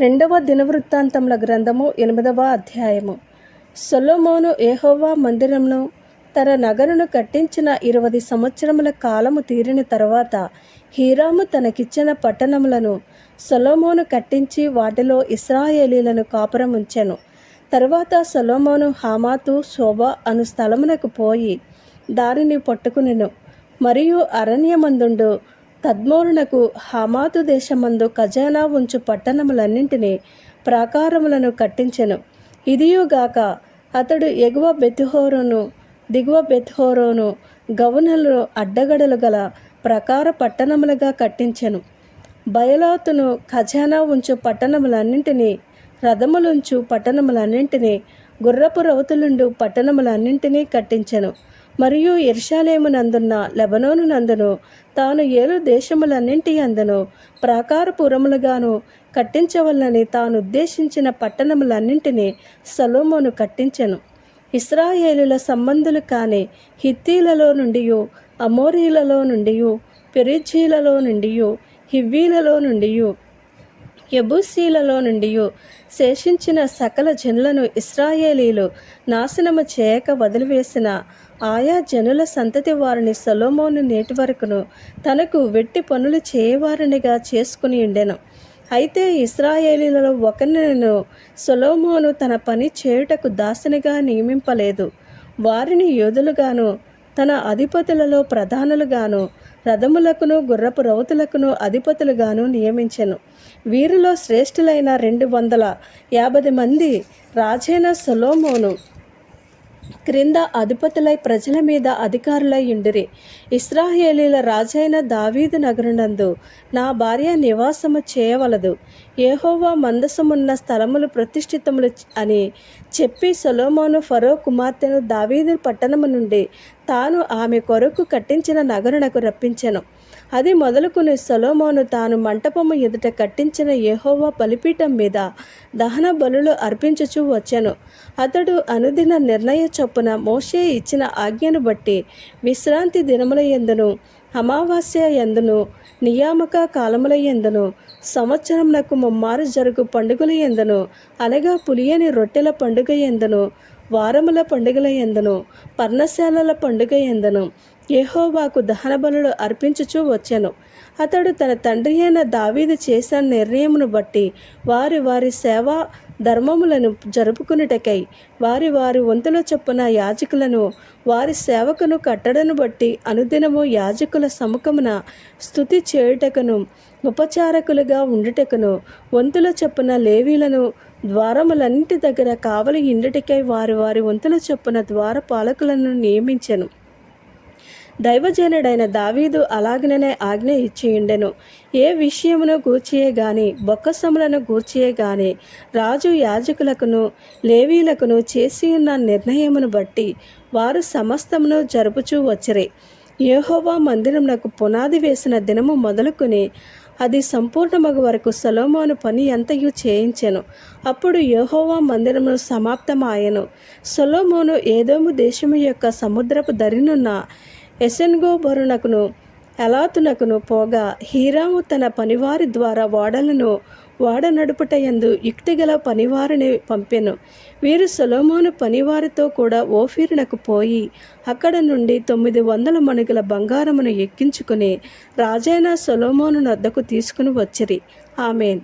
రెండవ దినవృత్తాంతముల గ్రంథము ఎనిమిదవ అధ్యాయము. సొలోమోను ఏహోవా మందిరమును తన నగరును కట్టించిన ఇరవది సంవత్సరముల కాలము తీరిన తరువాత హీరాము తనకిచ్చిన పట్టణములను సొలోమోను కట్టించి వాటిలో ఇస్రాయేలీలను కాపురం ఉంచెను. తరువాత సొలోమోను హామాతు శోభ అను స్థలమునకు పోయి దారిని పట్టుకునెను. మరియు అరణ్యమందుండు తద్మోరునకు హమాతు దేశమందు ఖజానా ఉంచు పట్టణములన్నింటినీ ప్రాకారములను కట్టించెను. ఇదియుగాక అతడు ఎగువ బెత్హోరోను దిగువ బెత్హోరోను గవనలు అడ్డగడలు గల ప్రకార పట్టణములుగా కట్టించెను. బయలాతును ఖజానా ఉంచు పట్టణములన్నింటినీ రథములుంచు పట్టణములన్నింటినీ గుర్రపు రౌతులుండు పట్టణములన్నింటినీ కట్టించెను. మరియు ఎర్షాలేమునందున్న లెబనోను నందును తాను ఏలు దేశములన్నింటి అందును ప్రాకారపురములుగాను కట్టించవలనని తాను ఉద్దేశించిన పట్టణములన్నింటినీ సలోమోను కట్టించెను. ఇస్రాయేలుల సంబంధులు కాని హిత్తీలలో నుండి అమోరీలలో నుండి పెరిజీలలో నుండి హివ్వీలలో నుండి యబూసీలలో నుండి శేషించిన సకల జనులను ఇస్రాయేలీలు నాశనము చేయక వదిలివేసిన ఆయా జనుల సంతతి వారిని సొలోమోను నేటి వరకును తనకు వెట్టి పనులు చేయవారినిగా చేసుకుని ఉండెను. అయితే ఇస్రాయేలీలలో ఒకరినను సొలోమోను తన పని చేయుటకు దాసనిగా నియమింపలేదు. వారిని యోధులుగాను తన అధిపతులలో ప్రధానులుగాను రథములకును గుర్రపు రౌతులకును అధిపతులుగాను నియమించెను. వీరిలో శ్రేష్ఠులైన రెండు వందల యాభై మంది రాజైన సొలోమోను క్రింద అధిపతులై ప్రజల మీద అధికారులై ఉండిరి. ఇస్రాయేలీల రాజైన దావీదు నగరునందు నా భార్య నివాసము చేయవలదు. ఏహోవా మందసమున్న స్థలములు ప్రతిష్ఠితములు అని చెప్పి సొలోమోను ఫరో కుమార్తెను దావీదు పట్టణము నుండి తాను ఆమె కొరకు కట్టించిన నగరునకు రప్పించెను. అది మొదలుకుని సొలోమోను తాను మంటపము ఎదుట కట్టించిన యెహోవా బలిపీఠం మీద దహన బలులు అర్పించుచూ వచ్చాను. అతడు అనుదిన నిర్ణయ చొప్పున మోషే ఇచ్చిన ఆజ్ఞను బట్టి విశ్రాంతి దినముల ఎందును అమావాస్య ఎందును నియామక కాలముల ఎందును సంవత్సరంనకు ముమ్మారు జరుగు పండుగల ఎందును అనగా పులియని రొట్టెల పండుగ ఎందును వారముల పండుగల ఎందును పర్ణశాలల పండుగ ఎందును యహోవాకు దహన బలులు అర్పించుచూ వచ్చాను. అతడు తన తండ్రి అయిన దావీదు చేసిన నిర్ణయమును బట్టి వారి వారి సేవా ధర్మములను జరుపుకునుటకై వారి వారి వంతుల చొప్పున యాజకులను వారి సేవకును కట్టడను బట్టి అనుదినము యాజకుల సముఖమున స్థుతి చేయుటకును ఉపచారకులుగా ఉండుటకును వంతుల చొప్పున లేవీలను ద్వారములన్నింటి దగ్గర కావలి ఇండుటికై వారి వారి వంతుల చొప్పున ద్వార పాలకులను నియమించెను. దైవజనుడైన దావీదు అలాగనే ఆజ్ఞ ఇచ్చియుండెను. ఏ విషయమును గూర్చియే గాని బొక్కసములను గూర్చియే గాని రాజు యాజకులకును లేవీలకును చేసి ఉన్న నిర్ణయమును బట్టి వారు సమస్తమును జరుపుచూ వచ్చిరి. యహోవా మందిరమునకు పునాది వేసిన దినము మొదలుకొని అది సంపూర్ణమగు వరకు సలోమోను పని ఎంతయు చేయించెను. అప్పుడు యహోవా మందిరమును సమాప్తమాయెను. సొలోమోను ఏదోము దేశము యొక్క సముద్రపు దరినున్న ఎసెన్గోబరునకును ఎలాతునకును పోగా హీరాము తన పనివారి ద్వారా ఓడలను ఓడ నడుపుటయందు యుక్తిగల పనివారిని పంపెను. వీరు సొలోమోను పనివారితో కూడా ఓఫీరునకు పోయి అక్కడ నుండి తొమ్మిది వందల మణుగుల బంగారమును ఎక్కించుకుని రాజైన సొలోమోను నద్దకు తీసుకుని వచ్చిరి. ఆమెన్.